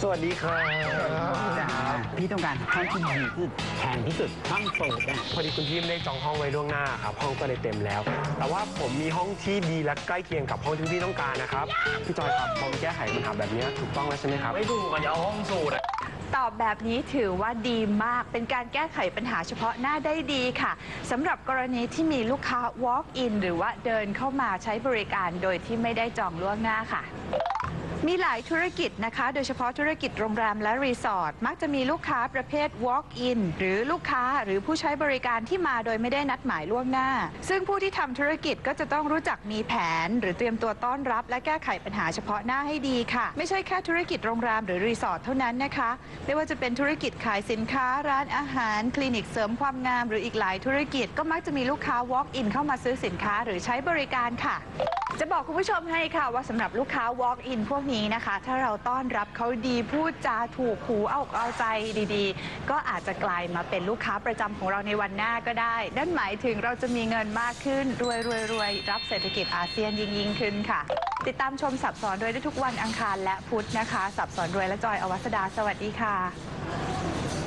สวัสดีครับจ้าพี่ต้องการห้องที่ดีที่สุดแพงที่สุดห้องโสดอะพอดีคุณพี่ไม่ได้จองห้องไว้ล่วงหน้าครับห้องก็เลยเต็มแล้ว แต่ว่าผมมีห้องที่ดีและใกล้เคียงกับห้องที่พี่ต้องการนะครับพี่จอยครับผมแก้ไขปัญหาแบบนี้ถูกต้องแล้วใช่ไหมครับ ไม่ถูกอะอย่าเอาห้องสูตรอะตอบแบบนี้ถือว่าดีมากเป็นการแก้ไขปัญหาเฉพาะหน้าได้ดีค่ะสำหรับกรณีที่มีลูกค้า walk in หรือว่าเดินเข้ามาใช้บริการโดยที่ไม่ได้จองล่วงหน้าค่ะ มีหลายธุรกิจนะคะ โดยเฉพาะธุรกิจโรงแรมและรีสอร์ทมักจะมีลูกค้าประเภท walk in หรือลูกค้าหรือผู้ใช้บริการที่มาโดยไม่ได้นัดหมายล่วงหน้า ซึ่งผู้ที่ทำธุรกิจก็จะต้องรู้จักมีแผน หรือเตรียมตัวต้อนรับ และแก้ไขปัญหาเฉพาะหน้าให้ดีค่ะ ไม่ใช่แค่ธุรกิจโรงแรมหรือรีสอร์ทเท่านั้นนะคะ ไม่ว่าจะเป็นธุรกิจขายสินค้า ร้านอาหาร คลินิกเสริมความงามหรืออีกหลายธุรกิจก็มักจะมีลูกค้า walk in เข้ามาซื้อสินค้าหรือใช้บริการค่ะ จะบอกคุณผู้ชมให้ค่ะว่าสำหรับลูกค้า walk in พวกนี้นะคะ ถ้าเราต้อนรับเขาดีพูดจาถูกหูเอาอกเอาใจดีๆ ก็อาจจะกลายมาเป็นลูกค้าประจำของเราในวันหน้าก็ได้นั่นหมายถึงเราจะมีเงินมากขึ้นรวยรวยรวยรับเศรษฐกิจอาเซียนยิ่งยิ่งขึ้นค่ะ ติดตามชมสับสอนรวยได้ทุกวันอังคารและพุธนะคะ สับสอนรวยและจอยอวัสดาสวัสดีค่ะ